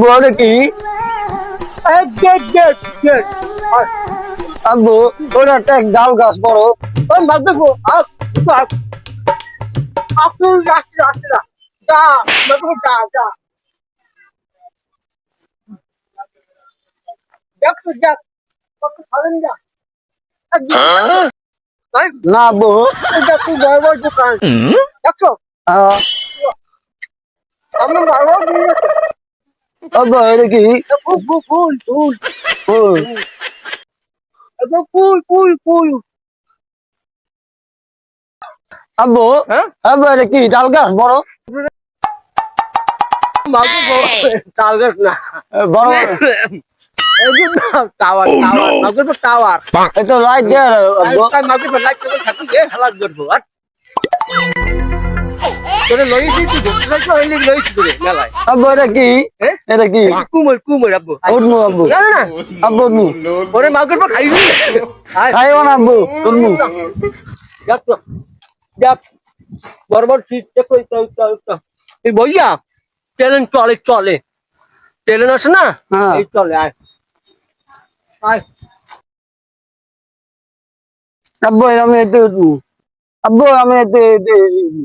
আব্বু দেখি এই গেট গেট গেট আব্বু ওটা একটা ডাল গাছ বড় ওই মাছ দেখো আপ আপ আপনি রাখছি রাখছি না যা দেখো যা যা দেখো যা কত ভালো যা না আব্বু দেখো বড় বড় দোকান দেখো আহ, আমরা বড় বড় নিয়ে যাচ্ছি। আব্বু এটা কি? ফুল ফুল ফুল ফুল ফুল ফুল আব্বু হ্যাঁ? আব্বু এটা কি ডাল গাছ বড়? তাল গাছ না বড়। টাওয়ার টাওয়ার তোরে লইছি তুই ঘুরতে যাচ্ছ হইলে লইছি তোরে মেলায় আব্বু এটা কি? এটা কি? কুমোর কুমোর আব্বু। উঠনু আব্বু। না না আব্বু উঠনু ওরে মা করব খাইবি আয়। খাইও না আব্বু। উঠনু যাক তো যাক। বরাবর ঠিক দেখো এটা এটা এটা এই বইয়া ট্রেন চলে চলে। ট্রেন আছে না? হ্যাঁ। এই চলে আয়। আয়। আব্বু আমি এতে উঠবো। আব্বু আমি এতে এতে উঠবো।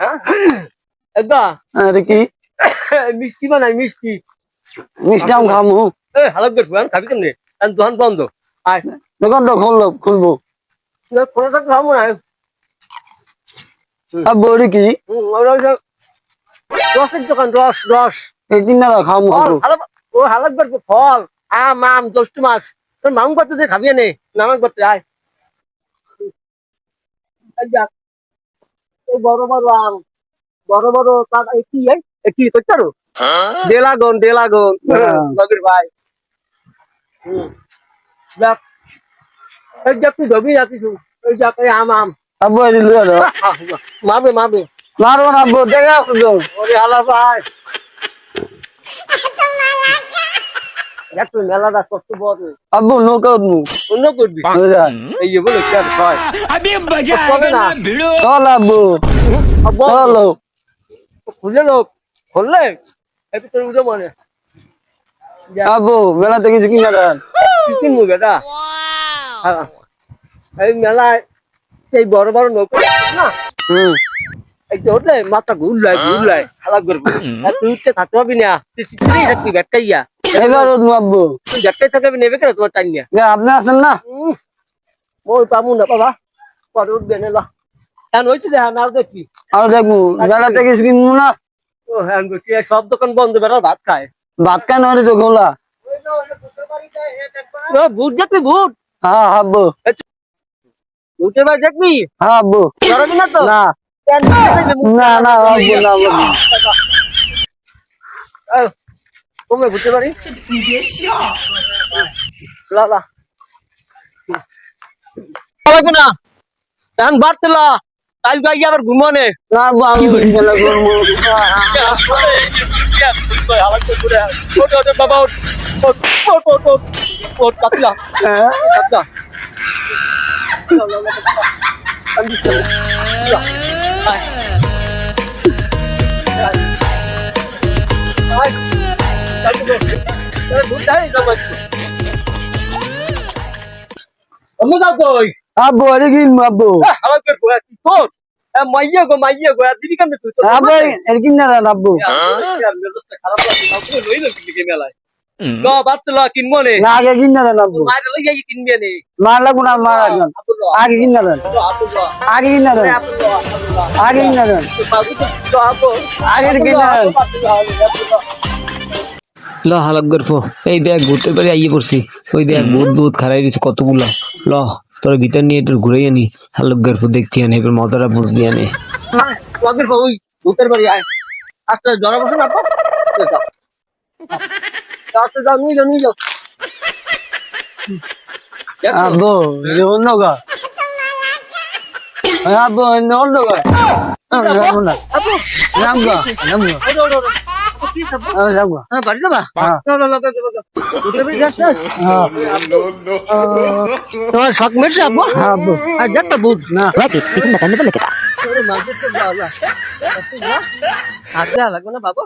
হ্যাঁ? একদা? কি? মিষ্টি বানাই মিষ্টি। মিষ্টি আম খামু। এ হালাক গেরবে খাবি কেমনে? আর দোকান বন্ধ। আয় দোকান তো খুললো খুলবো। ফোনে থাকতে না। এটা কি? রসের দোকান রস রস। এই কিনা খামু ও হালাক গেরবে ফল আম আম জ্যৈষ্ঠ মাস। তোর মামু করতে যে খাবি নে নামাক করতে আয়। যাক। এই বড় বড় আম বড় বড় তার এই কি এই এ কি করতে পারো? ডেলাগন ডেলাগন। হ্যাঁ। ভাই। এই তুই আম আম। আব্বু এটা লুয়া দাও মারবে মারবে। মারবো না আব্বু দেখে আসো ওরে হালা ভাই। একটু মেলাটা করতে আব্বু নৌকা অন্য করবি এই যে বলে আমি চল আব্বু। খুলে খুললে এই তোর উঠে মনে। আব্বু মেলাতে কিছু কিনা দেন। বেটা? হ্যাঁ। এই মেলায় সেই বড় বড় নৌকা না? হুম। মাথা ঘুরলায় ঘুরলায় খারাপ করব। তুই উঠতে থাকতে পারবি না। তুই এবার উঠবো আব্বু ব্যাটকাই নেবে কেন তোমার টাইম নিয়ে আপনি আছেন না ওই পাবো না বাবা পরে উঠবে না হ্যাঁ হয়েছে দেখা নাও দেখি আর দেখব মেলাতে কিছু কিনবো না ও হ্যাঁ সব দোকান বন্ধ বেড়া ভাত খায় ভাত খাই না তো ও, ভূত দেখবি ভূত হ্যাঁ আব্বু ভূতের বাড়ি দেখবি হ্যাঁ ডরাবি না তো না কেন দেখবি মুখ না না আব্বু না আব্বু এই, কমে ভূতের বাড়ি লা লা। লাগবে না? এখন বাড়তে লা। কাল গাই আবার ঘুমানে। না আব্বু আমি মেলা করব বাবা। আব্বু আরে কিনবো আব্বু। গোয়া কি তোর মাইয়া গো মাইয়া গো দিবি কেন তুই তোর আব্বু এর কিনা দেন আব্বু। মেজাজটা খারাপ লাগছে না। তুই লই না কিনবি মেলায় গ বাত ল কিনবো নে না আগে কিনা দেন আব্বু মায়ের লই যাই কিনবি নে মার লাগবো না মার আগে কিনা আগে কিনা আপু আগে কিনা আপু আগে কিনা দেন ল হালাক গর্ফ এই দেখ ঘুরতে পারি আইয়ে পড়ছি। ওই দেখ বহুত বহুত খারাই দিছে কতগুলো। ল তোর ভিতর নিয়ে একটু ঘুরে আনি। হালাক গর্ফ দেখি আনি এবার মজাটা বুঝবি আনি। ওই ভূতের বাড়ি আয়। আচ্ছা জরা বসে না আপু আচ্ছা যাও। নিয়ে যাও নিয়ে যাও। আব্বু অন্য আব্বু না হ্যাঁ, বাড়ি যাবা? হ্যাঁ। হ্যাঁ। তোমার শখ মেটছে আব্বু? হ্যাঁ আব্বু। আর দেখ তো বুধ না। ওরে মাঝে তো যাও না হাত লাগবে না বাবা?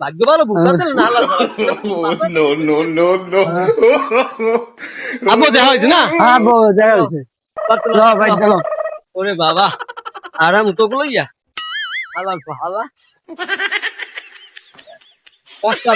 ভাগ্য ভালো না. আব্বু দেখা হয়েছে না? হ্যাঁ আব্বু দেখা ভাই ওরে বাবা আরাম তো গুলো ইয়া হালাল তো হালা